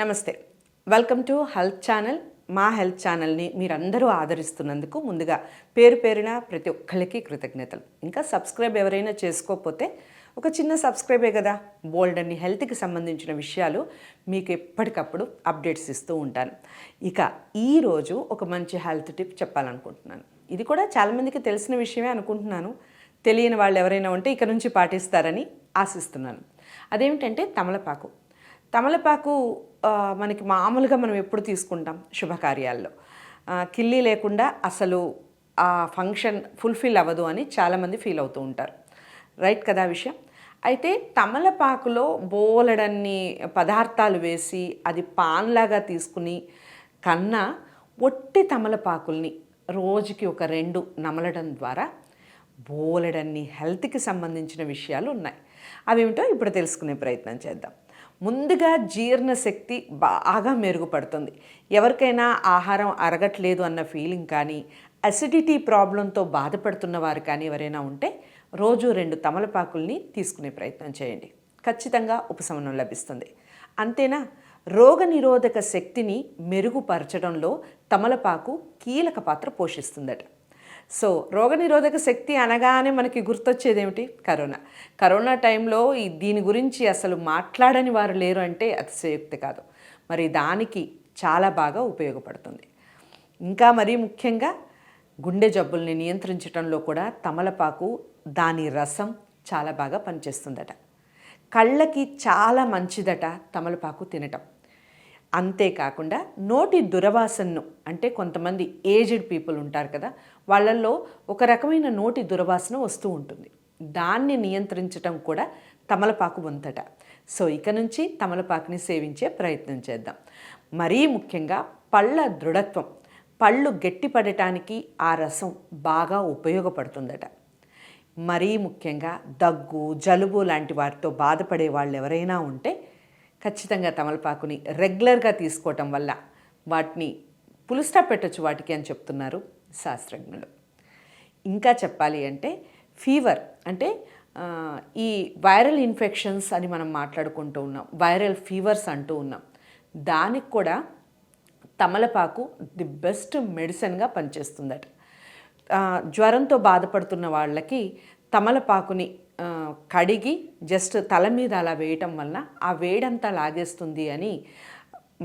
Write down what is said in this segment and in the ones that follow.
నమస్తే. Welcome to health channel మా health ఛానల్ని మీరందరూ ఆదరిస్తున్నందుకు ముందుగా పేరు పేరున ప్రతి ఒక్కరికి కృతజ్ఞతలు. ఇంకా సబ్స్క్రైబ్ ఎవరైనా చేసుకోకపోతే ఒక చిన్న సబ్స్క్రైబే కదా. బోల్డ్ అన్ని హెల్త్కి సంబంధించిన విషయాలు మీకు ఎప్పటికప్పుడు అప్డేట్స్ ఇస్తూ ఉంటాను. ఇక ఈరోజు ఒక మంచి హెల్త్ టిప్ చెప్పాలనుకుంటున్నాను. ఇది కూడా చాలామందికి తెలిసిన విషయమే అనుకుంటున్నాను. తెలియని వాళ్ళు ఎవరైనా ఉంటే ఇక నుంచి పాటిస్తారని ఆశిస్తున్నాను. అదేమిటంటే తమలపాకు. తమలపాకు మనకి మామూలుగా మనం ఎప్పుడు తీసుకుంటాం శుభకార్యాల్లో. కిల్లి కిల్లీ లేకుండా అసలు ఆ ఫంక్షన్ ఫుల్ఫిల్ అవ్వదు అని చాలామంది ఫీల్ అవుతూ ఉంటారు. రైట్ కదా విషయం? అయితే తమలపాకులో బోలెడన్ని పదార్థాలు వేసి అది పాన్లాగా తీసుకుని కన్నా ఒట్టి తమలపాకుల్ని రోజుకి ఒక రెండు నమలడం ద్వారా బోలెడన్ని హెల్త్కి సంబంధించిన విషయాలు ఉన్నాయి. అవేమిటో ఇప్పుడు తెలుసుకునే ప్రయత్నం చేద్దాం. ముందుగా జీర్ణశక్తి బాగా మెరుగుపడుతుంది. ఎవరికైనా ఆహారం అరగట్లేదు అన్న ఫీలింగ్ కానీ అసిడిటీ ప్రాబ్లంతో బాధపడుతున్న వారు కానీ ఎవరైనా ఉంటే రోజు రెండు తమలపాకుల్ని తీసుకునే ప్రయత్నం చేయండి. ఖచ్చితంగా ఉపశమనం లభిస్తుంది. అంతేనా? రోగనిరోధక శక్తిని మెరుగుపరచడంలో తమలపాకు కీలక పాత్ర పోషిస్తుందట. సో రోగనిరోధక శక్తి అనగానే మనకి గుర్తొచ్చేది ఏమిటి కరోనా. కరోనా టైంలో ఈ దీని గురించి అసలు మాట్లాడని వారు లేరు అంటే అతిశయోక్తి కాదు. మరి దానికి చాలా బాగా ఉపయోగపడుతుంది. ఇంకా మరీ ముఖ్యంగా గుండె జబ్బుల్ని నియంత్రించడంలో కూడా తమలపాకు దాని రసం చాలా బాగా పనిచేస్తుందట. కళ్ళకి చాలా మంచిదట తమలపాకు తినటం. అంతేకాకుండా నోటి దురవాసనను అంటే కొంతమంది ఏజ్డ్ పీపుల్ ఉంటారు కదా వాళ్ళల్లో ఒక రకమైన నోటి దురవాసన వస్తూ ఉంటుంది. దాన్ని నియంత్రించటం కూడా తమలపాకు వంతట. సో ఇక నుంచి తమలపాకుని సేవించే ప్రయత్నం చేద్దాం. మరీ ముఖ్యంగా పళ్ళ దృఢత్వం పళ్ళు గట్టిపడటానికి ఆ రసం బాగా ఉపయోగపడుతుందట. మరీ ముఖ్యంగా దగ్గు జలుబు లాంటి వాటితో బాధపడే వాళ్ళు ఎవరైనా ఉంటే ఖచ్చితంగా తమలపాకుని రెగ్యులర్గా తీసుకోవటం వల్ల వాటిని పులుస్టా పెట్టచ్చు వాటికి అని చెప్తున్నారు శాస్త్రజ్ఞులు. ఇంకా చెప్పాలి అంటే ఫీవర్ అంటే ఈ వైరల్ ఇన్ఫెక్షన్స్ అని మనం మాట్లాడుకుంటూ ఉన్నాం వైరల్ ఫీవర్స్ అంటూ ఉన్నాం. దానికి కూడా తమలపాకు ది బెస్ట్ మెడిసిన్గా పనిచేస్తుందట. జ్వరంతో బాధపడుతున్న వాళ్ళకి తమలపాకుని కడిగి జస్ట్ తల మీద అలా వేయటం వల్ల ఆ వేడంతా లాగేస్తుంది అని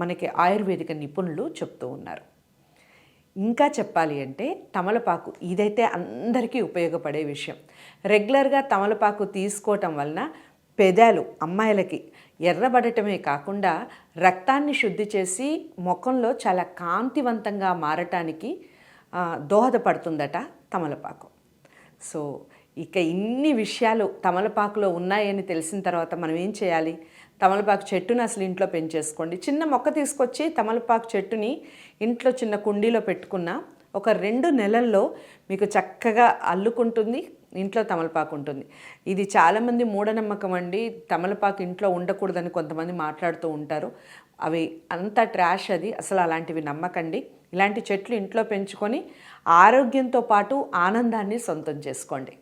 మనకి ఆయుర్వేదిక నిపుణులు చెప్తూ ఉన్నారు. ఇంకా చెప్పాలి అంటే తమలపాకు ఇదైతే అందరికీ ఉపయోగపడే విషయం. రెగ్యులర్గా తమలపాకు తీసుకోవటం వలన పెదాలు అమ్మాయిలకి ఎర్రబడటమే కాకుండా రక్తాన్ని శుద్ధి చేసి ముఖంలో చాలా కాంతివంతంగా మారటానికి దోహదపడుతుందట తమలపాకు. సో ఇక ఇన్ని విషయాలు తమలపాకులో ఉన్నాయని తెలిసిన తర్వాత మనం ఏం చేయాలి? తమలపాకు చెట్టుని అసలు ఇంట్లో పెంచేసుకోండి. చిన్న మొక్క తీసుకొచ్చి తమలపాకు చెట్టుని ఇంట్లో చిన్న కుండీలో పెట్టుకున్న ఒక రెండు నెలల్లో మీకు చక్కగా అల్లుకుంటుంది ఇంట్లో తమలపాకు ఉంటుంది. ఇది చాలామంది మూఢనమ్మకం అండి. తమలపాకు ఇంట్లో ఉండకూడదని కొంతమంది మాట్లాడుతూ ఉంటారు. అవి అంత ట్రాష్ అది. అసలు అలాంటివి నమ్మకండి. ఇలాంటి చెట్లు ఇంట్లో పెంచుకొని ఆరోగ్యంతో పాటు ఆనందాన్ని సొంతం చేసుకోండి.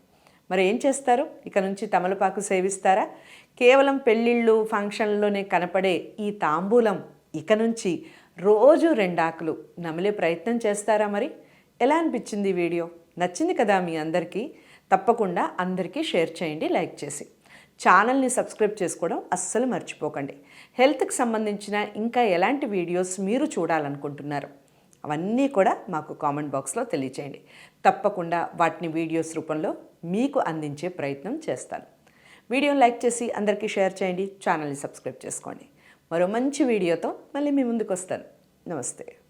మరి ఏం చేస్తారు? ఇక నుంచి తమలపాకు సేవిస్తారా? కేవలం పెళ్ళిళ్ళు ఫంక్షన్లోనే కనపడే ఈ తాంబూలం ఇక నుంచి రోజు రెండాకులు నమిలే ప్రయత్నం చేస్తారా మరి? ఎలా అనిపించింది వీడియో? నచ్చింది కదా మీ అందరికీ? తప్పకుండా అందరికీ షేర్ చేయండి లైక్ చేసి. ఛానల్ని సబ్స్క్రైబ్ చేసుకోవడం అస్సలు మర్చిపోకండి. హెల్త్కి సంబంధించిన ఇంకా ఎలాంటి వీడియోస్ మీరు చూడాలనుకుంటున్నారు? అవన్నీ కూడా మాకు కామెంట్ బాక్స్లో తెలియచేయండి. తప్పకుండా వాటిని వీడియోస్ రూపంలో మీకు అందించే ప్రయత్నం చేస్తాను. వీడియోని లైక్ చేసి అందరికీ షేర్ చేయండి ఛానల్ని సబ్స్క్రైబ్ చేసుకోండి. మరో మంచి వీడియోతో మళ్ళీ మీ ముందుకు వస్తాను. నమస్తే.